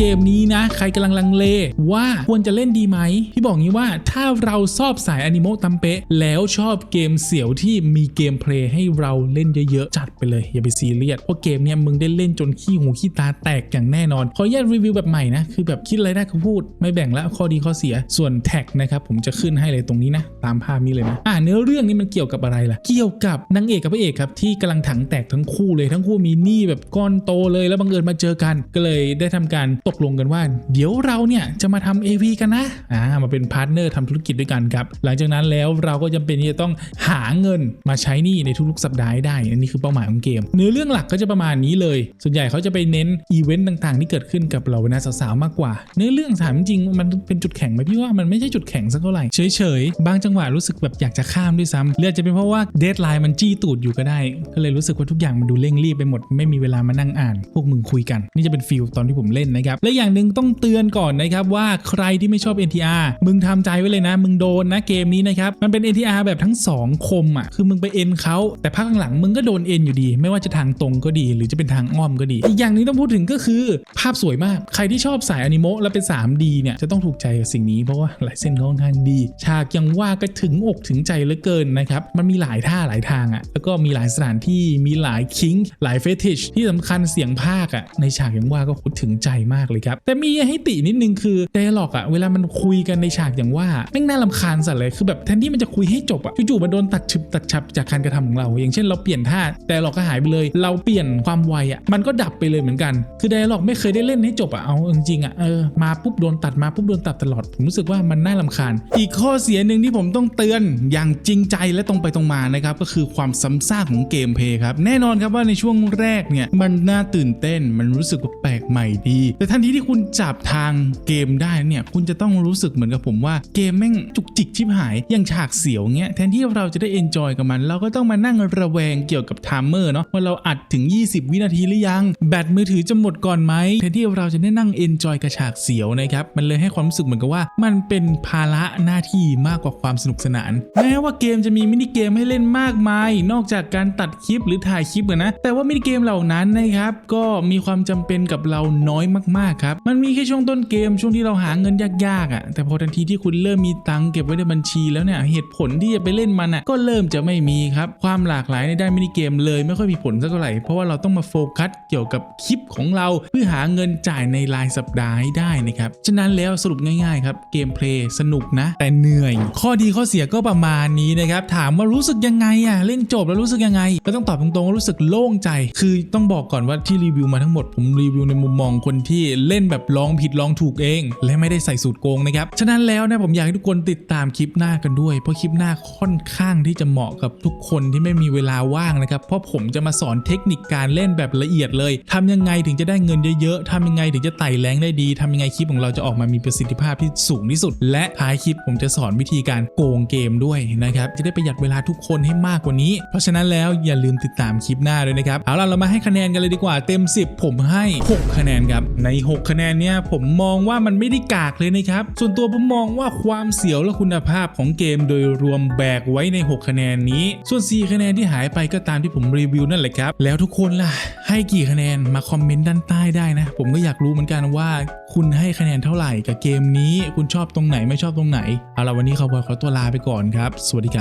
เกมนี้นะ ใครกำลังลังเล ว่าควรจะเล่นดีไหมพี่บอกงี้ว่าถ้าเราชอบสายอนิโมตัมเปะแล้วชอบเกมเสี่ยวที่มีเกมเพลย์ให้เราเล่นเยอะๆ จัดไปเลย อย่าไปซีเรียสเพราะเกมเนี้ยมึงได้เล่นจนขี้หูขี้ตาแตกอย่างแน่นอน ขออนุญาตรีวิวแบบใหม่นะ คือแบบคิดอะไรได้ก็พูด ไม่แบ่งละข้อดีข้อเสียส่วนแท็กนะครับผมจะขึ้นให้เลยตรงนี้นะ ตามภาพนี้เลยนะอ่าเนื้อเรื่องนี้มันเกี่ยวกับอะไรล่ะ เกี่ยวกับนางเอกกับพระเอกครับที่กำลังถังแตกทั้งคู่เลยทั้งคู่มีหนี้แบบก้อนโตเลยแล้วบังเอิญมาเจอกัน ก็เลยได้ทำการตกลงกันว่า เดี๋ยวเราเนี่ยจะมาทำ AV กันนะอ่ามาเป็นพาร์ทเนอร์ทำธุรกิจด้วยกันครับ หลังจากนั้นแล้วเราก็จำเป็นที่จะต้องหาเงินมาใช้หนี้ในทุกๆสัปดาห์ได้อันนี้คือเป้าหมายของเกม เนื้อเรื่องหลักก็จะประมาณนี้เลย ส่วนใหญ่เขาจะไปเน้นอีเวนต์ต่างๆ ที่เกิดขึ้นกับเราเวลาสาวๆมากกว่า เนื้อเรื่องถามจริงมันเป็นจุดแข็งไหมพี่ว่ามันไม่ใช่จุดแข็งสักเท่าไหร่เฉยๆบางจังหวะรู้สึกแบบอยากจะข้ามด้วยซ้ำหรืออาจจะเป็นเพราะว่าเดทไลน์มันจี้ตูดอยู่ก็ได้ ก็เลยรู้สึกว่าทุกอย่างมันดูเร่งรีบไปหมด ไม่มีเวลามานั่งอ่าน พวกมึงคุยกัน นี่จะเป็นฟิลตอนที่ผมเล่นนะครับและอย่างหนึ่งต้องเตือนก่อนนะครับว่าใครที่ไม่ชอบ NTR มึงทำใจไว้เลยนะ มึงโดนนะเกมนี้นะครับ มันเป็น NTR แบบทั้งสองคมอะ คือมึงไปเอ็นเขาแต่ภาคหลังมึงก็โดนเอ็นอยู่ดี ไม่ว่าจะทางตรงก็ดี หรือจะเป็นทางอ้อมก็ดี อีกอย่างหนึงต้องพูดถึงก็คือภาพสวยมาก ใครที่ชอบสายอนิโมะแล้วเป็น 3D เนี่ยจะต้องถูกใจกับสิ่งนี้เพราะว่าลายเส้นค่อนข้างดี ฉากยังว่าก็ถึงอกถึงใจเหลือเกินนะครับ มันมีหลายท่าหลายทางอะ่ะ แล้วก็มีหลายสถานที่ มีหลายคิง หลายเฟติชที่สำคัญเสียงภาคอะ่ะ ในฉากยังว่าก็พูดถึงใจมากเลยครับ แต่มีให้ตินิดนึงคือไดอะล็อกอะเวลามันคุยกันในฉากอย่างว่าแม่งน่าลำคาญสัตว์เลยคือแบบแทนที่มันจะคุยให้จบอะจู่ๆมันโดนตัดฉึบตัดฉับจากการกระทำของเรา อย่างเช่นเราเปลี่ยนท่าแต่หลอกก็หายไปเลย เราเปลี่ยนความไวอะมันก็ดับไปเลยเหมือนกัน คือไดอะล็อกไม่เคยได้เล่นให้จบอะเอาจริงๆอะเออมาปุ๊บโดนตัดมาปุ๊บโดนตัดตลอดผมรู้สึกว่ามันน่าลำคาญ อีกข้อเสียหนึ่งที่ผมต้องเตือนอย่างจริงใจและตรงไปตรงมานะครับก็คือความซ้ำซากของเกมเพย์ครับแน่นอนครับว่าในช่วงแรกเนี่ยมันน่าตื่นเต้นมันรู้สึกแปลก ใหม่ดี แต่ทันทีที่คุณจับทางเกมได้เนี่ยคุณจะต้องรู้สึกเหมือนกับผมว่าเกมแม่งจุกจิกชิบหายอย่างฉากเสียวเงี้ยแทนที่เราจะได้เอนจอยกับมัน เราก็ต้องมานั่งระแวงเกี่ยวกับไทม์เมอร์เนาะว่าเราอัดถึง 20 วินาทีหรือยัง แบตมือถือจะหมดก่อนไหมแทนที่เราจะได้นั่งเอนจอยกับฉากเสียวนะครับมันเลยให้ความรู้สึกเหมือนกับว่า มันเป็นภาระหน้าที่มากกว่าความสนุกสนาน แม้ว่าเกมจะมีมินิเกมให้เล่นมากมาย นอกจากการตัดคลิปหรือถ่ายคลิปอะนะแต่ว่ามินิเกมเหล่านั้นนะครับก็มีความจำเป็นกับเราราน้อยมากๆครับ มันมีแค่ช่วงต้นเกมช่วงที่เราหาเงินยากๆอะ แต่พอทันทีที่คุณเริ่มมีตังค์เก็บไว้ในบัญชีแล้วเนี่ยเหตุผลที่จะไปเล่นมันอะก็เริ่มจะไม่มีครับความหลากหลายในด้านมินิเกมเลยไม่ค่อยมีผลสักเท่าไหร่เพราะว่าเราต้องมาโฟกัสเกี่ยวกับคลิปของเราเพื่อหาเงินจ่ายในรายสัปดาห์ให้ได้นะครับฉะนั้นแล้วสรุปง่ายๆครับเกมเพลย์สนุกนะ แต่เหนื่อย ข้อดีข้อเสียก็ประมาณนี้นะครับถามว่ารู้สึกยังไงอะเล่นจบแล้วรู้สึกยังไง ก็ต้องตอบตรงๆว่ารู้สึกโล่งใจ คือต้องบอกก่อนว่าที่รีวิวมาทั้งหมดผมรีวิวในมุมมองคนที่เล่นแบบลองผิดลองถูกเอง และไม่ได้ใส่สูตรโกงนะครับ ฉะนั้นแล้วนะผมอยากให้ทุกคนติดตามคลิปหน้ากันด้วย เพราะคลิปหน้าค่อนข้างที่จะเหมาะกับทุกคนที่ไม่มีเวลาว่างนะครับ เพราะผมจะมาสอนเทคนิคการเล่นแบบละเอียดเลยทำยังไงถึงจะได้เงินเยอะๆทำยังไงถึงจะไต่แรงได้ดีทำยังไงคลิปของเราจะออกมามีประสิทธิภาพที่สูงที่สุด และท้ายคลิปผมจะสอนวิธีการโกงเกมด้วยนะครับจะได้ประหยัดเวลาทุกคนให้มากกว่านี้ เพราะฉะนั้นแล้วอย่าลืมติดตามคลิปหน้าด้วยนะครับเอาล่ะเรามาให้คะแนนกันเลยดีกว่าเต็ม 10 ผมให้6คะแนนครับ ใน 6 คะแนนเนี่ยผมมองว่ามันไม่ได้กากเลยนะครับ ส่วนตัวผมมองว่าความเสียวและคุณภาพของเกมโดยรวมแบกไว้ใน 6 คะแนนนี้ ส่วน 4 คะแนนที่หายไปก็ตามที่ผมรีวิวนั่นแหละครับ แล้วทุกคนล่ะ ให้กี่คะแนนมาคอมเมนต์ด้านใต้ได้นะ ผมก็อยากรู้เหมือนกันว่าคุณให้คะแนนเท่าไหร่กับเกมนี้ คุณชอบตรงไหนไม่ชอบตรงไหน เอาละวันนี้ขาบอยขอตัวลาไปก่อนครับ สวัสดีครับ